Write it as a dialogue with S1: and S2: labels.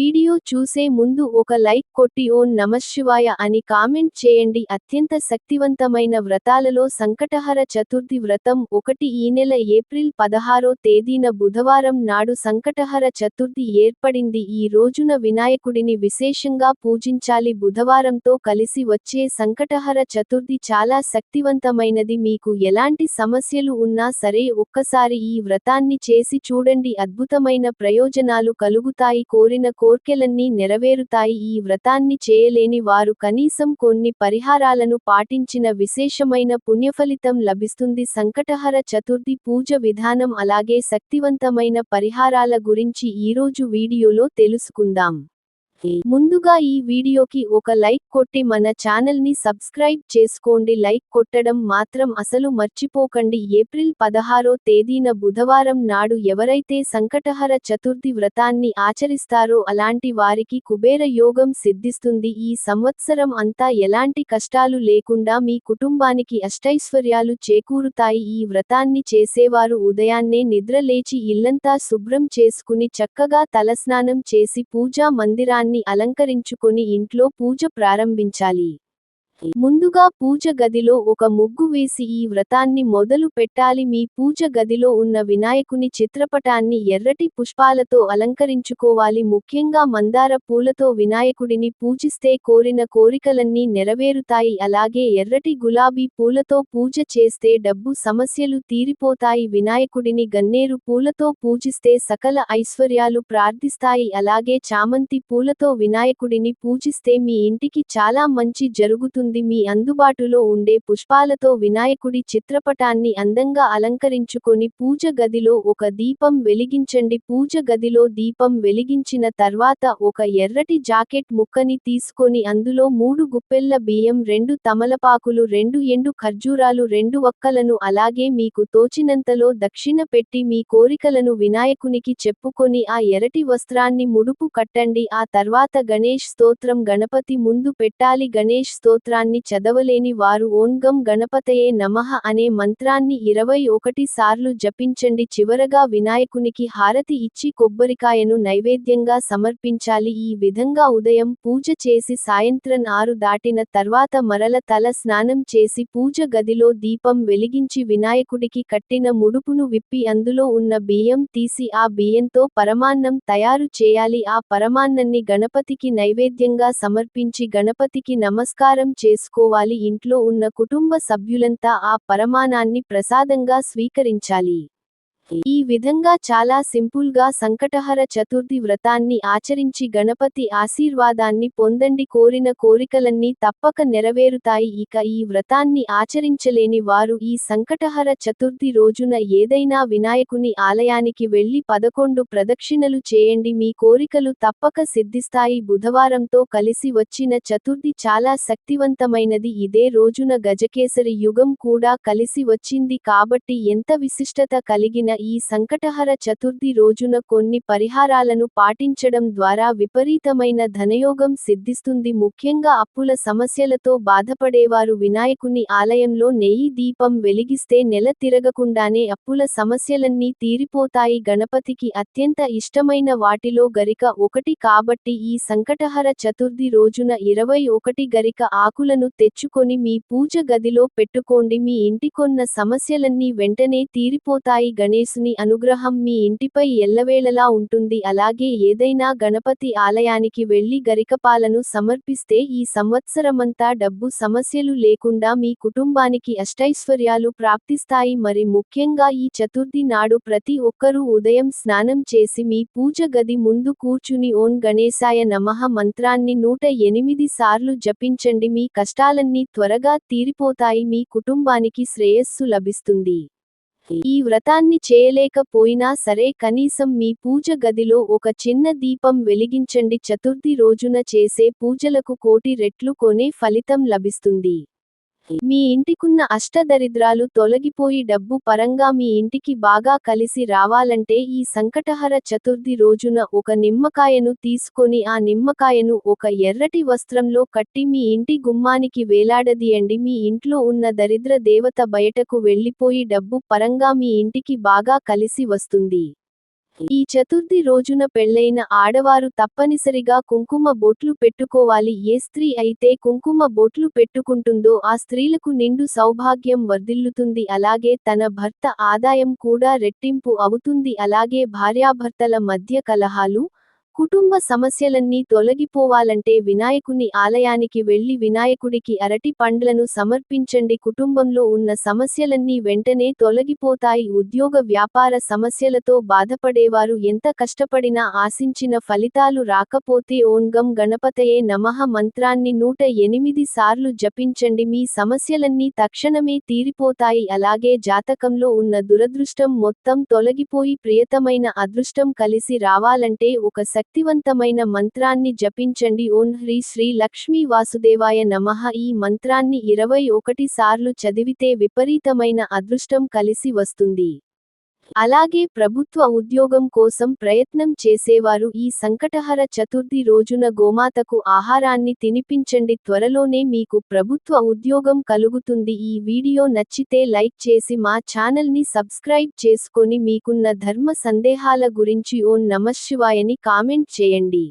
S1: Video video చూసే ముందు ఒక లైక్ కొట్టి ఓం నమశివాయ అని కామెంట్ చేయండి. అత్యంత శక్తివంతమైన వ్రతాలలో సంకటహర చతుర్థి వ్రతం ఒకటి ఈ నెల ఏప్రిల్ పదహారో తేదీన బుధవారం నాడు సంకటహర చతుర్థి ఏర్పడింది. ఈ రోజున వినాయకుడిని విశేషంగా పూజించాలి. బుధవారంతో కలిసి వచ్చే సంకటహర చతుర్థి చాలా శక్తివంతమైనది. మీకు ఎలాంటి సమస్యలు ఉన్నా సరే ఒక్కసారి ఈ వ్రతాన్ని చేసి చూడండి. అద్భుతమైన ప్రయోజనాలు కలుగుతాయి. కోరిన కోరికలన్నీ నెరవేరుతాయి. ఈ వ్రతాన్ని చేయలేని వారు కనీసం కొన్ని పరిహారాలను పాటించిన విశేషమైన పుణ్యఫలితం లభిస్తుంది. సంకటహర చతుర్థి పూజ విధానం అలాగే శక్తివంతమైన పరిహారాల గురించి ఈరోజు వీడియోలో తెలుసుకుందాం. ముందుగా ఈ వీడియోకి ఒక లైక్ కొట్టి మన ఛానల్ని సబ్స్క్రైబ్ చేసుకోండి. లైక్ కొట్టడం మాత్రం అసలు మర్చిపోకండి. ఏప్రిల్ పదహారో తేదీన బుధవారం నాడు ఎవరైతే సంకటహర చతుర్థి వ్రతాన్ని ఆచరిస్తారో అలాంటి వారికి కుబేర యోగం సిద్ధిస్తుంది. ఈ సంవత్సరం అంతా ఎలాంటి కష్టాలు లేకుండా మీ కుటుంబానికి అష్టైశ్వర్యాలు చేకూరుతాయి. ఈ వ్రతాన్ని చేసేవారు ఉదయాన్నే నిద్రలేచి ఇల్లంతా శుభ్రం చేసుకుని చక్కగా తలస్నానం చేసి పూజా మందిరాన్ని అలంకరించుకొని ఇంట్లో పూజ ప్రారంభించాలి. ముందుగా పూజ గదిలో ఒక ముగ్గు వేసి ఈ వ్రతాన్ని మొదలు పెట్టాలి. మీ పూజ గదిలో ఉన్న వినాయకుని చిత్రపటాన్ని ఎర్రటి పుష్పాలతో అలంకరించుకోవాలి. ముఖ్యంగా మందార పూలతో వినాయకుడిని పూజిస్తే కోరిన కోరికలన్నీ నెరవేరుతాయి. అలాగే ఎర్రటి గులాబీ పూలతో పూజ చేస్తే డబ్బు సమస్యలు తీరిపోతాయి. వినాయకుడిని గన్నేరు పూలతో పూజిస్తే సకల ఐశ్వర్యాలు ప్రార్థిస్తాయి. అలాగే చామంతి పూలతో వినాయకుడిని పూజిస్తే మీ ఇంటికి చాలా మంచి జరుగుతుంది. ఉంది మీ అందుబాటులో ఉండే పుష్పాలతో వినాయకుడి చిత్రపటాన్ని అందంగా అలంకరించుకొని పూజ గదిలో ఒక దీపం వెలిగించండి. పూజ గదిలో దీపం వెలిగించిన తర్వాత ఒక ఎర్రటి జాకెట్ ముక్కని తీసుకొని అందులో మూడు గుప్పెళ్ళ బియ్యం రెండు తమలపాకులు రెండు ఎండు ఖర్జూరాలు రెండు వక్కలను అలాగే మీకు తోచినంతలో దక్షిణ పెట్టి మీ కోరికలను వినాయకునికి చెప్పుకొని ఆ ఎరటి వస్త్రాన్ని ముడుపు కట్టండి. ఆ తర్వాత గణేష్ స్తోత్రం గణపతి ముందు పెట్టాలి. గణేష్ స్తోత్రాన్ని మంత్రాన్ని చదవలేని వారు ఓన్గం గణపతయే నమః అనే మంత్రాన్ని ఇరవై ఒకటి సార్లు జపించండి. చివరగా వినాయకునికి హారతి ఇచ్చి కొబ్బరికాయను నైవేద్యంగా సమర్పించాలి. ఈ విధంగా ఉదయం పూజ చేసి సాయంత్రం ఆరు దాటిన తర్వాత మరల తల స్నానం చేసి పూజ గదిలో దీపం వెలిగించి వినాయకుడికి కట్టిన ముడుపును విప్పి అందులో ఉన్న బియ్యం తీసి ఆ బియ్యంతో పరమాన్నం తయారు చేయాలి. ఆ పరమాన్నన్ని గణపతికి నైవేద్యంగా సమర్పించి గణపతికి నమస్కారం చేసుకోవాలి. ఇంట్లో ఉన్న కుటుంబ సభ్యులంతా ఆ పరమానాన్ని ప్రసాదంగా స్వీకరించాలి. ఈ విధంగా చాలా సింపుల్గా సంకటహర చతుర్థి వ్రతాన్ని ఆచరించి గణపతి ఆశీర్వాదాన్ని పొందండి కోరిన కోరికలన్నీ తప్పక నెరవేరుతాయి. ఇక ఈ వ్రతాన్ని ఆచరించలేని వారు ఈ సంకటహర చతుర్థి రోజున ఏదైనా వినాయకుని ఆలయానికి వెళ్ళి పదకొండు ప్రదక్షిణలు చేయండి. మీ కోరికలు తప్పక సిద్ధిస్తాయి. బుధవారంతో కలిసి వచ్చిన చతుర్థి చాలా శక్తివంతమైనది. ఇదే రోజున గజకేసరి యుగం కూడా కలిసి వచ్చింది కాబట్టి ఎంత విశిష్టత కలిగిన ఈ సంకటహర చతుర్థి రోజున కొన్ని పరిహారాలను పాటించడం ద్వారా విపరీతమైన ధనయోగం సిద్ధిస్తుంది. ముఖ్యంగా అప్పుల సమస్యలతో బాధపడేవారు వినాయకుని ఆలయంలో నెయ్యి దీపం వెలిగిస్తే నెల తిరగకుండానే అప్పుల సమస్యలన్నీ తీరిపోతాయి. గణపతికి అత్యంత ఇష్టమైన వాటిలో గరిక ఒకటి కాబట్టి ఈ సంకటహర చతుర్థి రోజున ఇరవై ఒకటి గరిక ఆకులను తెచ్చుకొని మీ పూజ గదిలో పెట్టుకోండి. మీ ఇంటికొన్న సమస్యలన్నీ వెంటనే తీరిపోతాయి. గణేష్ గణేశుని అనుగ్రహం మీ ఇంటిపై ఎల్లవేళలా ఉంటుంది. అలాగే ఏదైనా గణపతి ఆలయానికి వెళ్ళి గరికపాలను సమర్పిస్తే ఈ సంవత్సరమంతా డబ్బు సమస్యలు లేకుండా మీ కుటుంబానికి అష్టైశ్వర్యాలు ప్రాప్తిస్తాయి. మరి ముఖ్యంగా ఈ చతుర్థి నాడు ప్రతి ఒక్కరూ ఉదయం స్నానం చేసి మీ పూజ గది ముందు కూర్చుని ఓం గణేశాయ నమః మంత్రాన్ని నూట ఎనిమిది సార్లు జపించండి. మీ కష్టాలన్నీ త్వరగా తీరిపోతాయి. మీ కుటుంబానికి శ్రేయస్సు లభిస్తుంది. ఈ వ్రతాన్ని చేయలేకపోయినా సరే కనీసం మీ పూజ గదిలో ఒక చిన్న దీపం వెలిగించండి. చతుర్థి రోజున చేసే పూజలకు కోటి రెట్లు కొనే ఫలితం లభిస్తుంది. మీ ఇంటికున్న అష్టదరిద్రాలు తొలగిపోయి డబ్బు పరంగా మీ ఇంటికి బాగా కలిసి రావాలంటే ఈ సంకటహర చతుర్థి రోజున ఒక నిమ్మకాయను తీసుకొని ఆ నిమ్మకాయను ఒక ఎర్రటి వస్త్రంలో కట్టి మీ ఇంటి గుమ్మానికి వేలాడదీయండి. మీ ఇంట్లో ఉన్న దరిద్ర దేవత బయటకు వెళ్ళిపోయి డబ్బు పరంగా మీ ఇంటికి బాగా కలిసి వస్తుంది. ఈ చతుర్థి రోజున పెళ్ళైన ఆడవారు తప్పనిసరిగా కుంకుమ బొట్లు పెట్టుకోవాలి. ఏ స్త్రీ అయితే కుంకుమ బొట్లు పెట్టుకుంటుందో ఆ స్త్రీలకు నిండు సౌభాగ్యం వర్ధిల్లుతుంది. అలాగే తన భర్త ఆదాయం కూడా రెట్టింపు అవుతుంది. అలాగే భార్యాభర్తల మధ్య కలహాలు కుటుంబ సమస్యలన్నీ తొలగిపోవాలంటే వినాయకుని ఆలయానికి వెళ్ళి వినాయకుడికి అరటి పండ్లను సమర్పించండి. కుటుంబంలో ఉన్న సమస్యలన్నీ వెంటనే తొలగిపోతాయి. ఉద్యోగ వ్యాపార సమస్యలతో బాధపడేవారు ఎంత కష్టపడినా ఆశించిన ఫలితాలు రాకపోతే ఓన్గం గణపతయే నమః. మంత్రాన్ని నూట ఎనిమిది సార్లు జపించండి. మీ సమస్యలన్నీ తక్షణమే తీరిపోతాయి. అలాగే జాతకంలో ఉన్న దురదృష్టం మొత్తం తొలగిపోయి ప్రియతమైన అదృష్టం కలిసి రావాలంటే ఒక శక్తివంతమైన మంత్రాన్ని జపించండి. ఓం హ్రీ శ్రీ లక్ష్మీ వాసుదేవాయ నమః. ఈ మంత్రాన్ని ఇరవై ఒకటి సార్లు చదివితే విపరీతమైన అదృష్టం కలిసి వస్తుంది. అలాగే ప్రభుత్వ ఉద్యోగం కోసం ప్రయత్నం చేసేవారు ఈ సంకటహర చతుర్థి రోజున గోమాతకు ఆహారాన్ని తినిపించండి. త్వరలోనే మీకు ప్రభుత్వ ఉద్యోగం కలుగుతుంది. ఈ వీడియో నచ్చితే లైక్ చేసి మా ఛానల్ని సబ్స్క్రైబ్ చేసుకొని మీకున్న ధర్మ సందేహాల గురించి ఓం నమశివాయని కామెంట్ చేయండి.